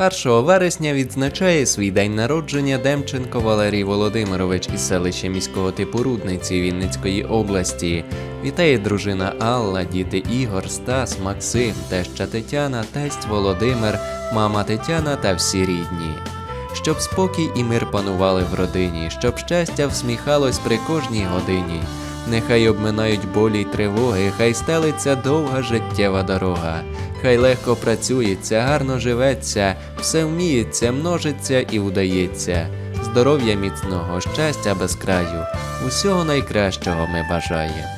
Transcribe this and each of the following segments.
1 вересня відзначає свій день народження Демченко Валерій Володимирович із селища міського типу Рудниці Вінницької області. Вітає дружина Алла, діти Ігор, Стас, Максим, теща Тетяна, тесть Володимир, мама Тетяна та всі рідні. Щоб спокій і мир панували в родині, щоб щастя всміхалось при кожній годині. Нехай обминають болі й тривоги, хай стелиться довга життєва дорога. Хай легко працюється, гарно живеться, все вміється, множиться і удається. Здоров'я міцного, щастя без краю, усього найкращого ми бажаємо.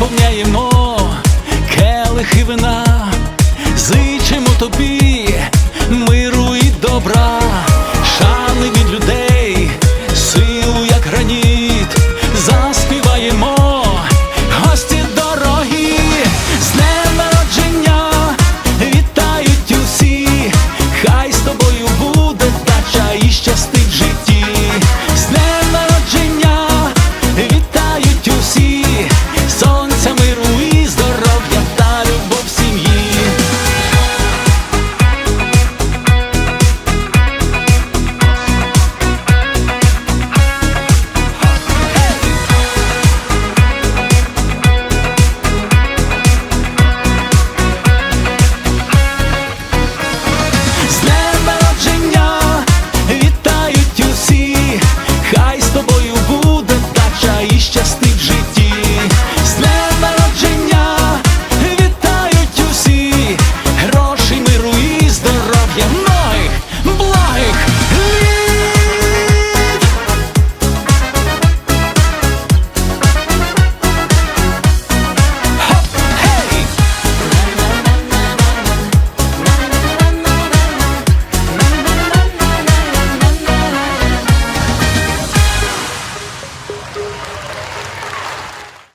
Наповняємо келихи вина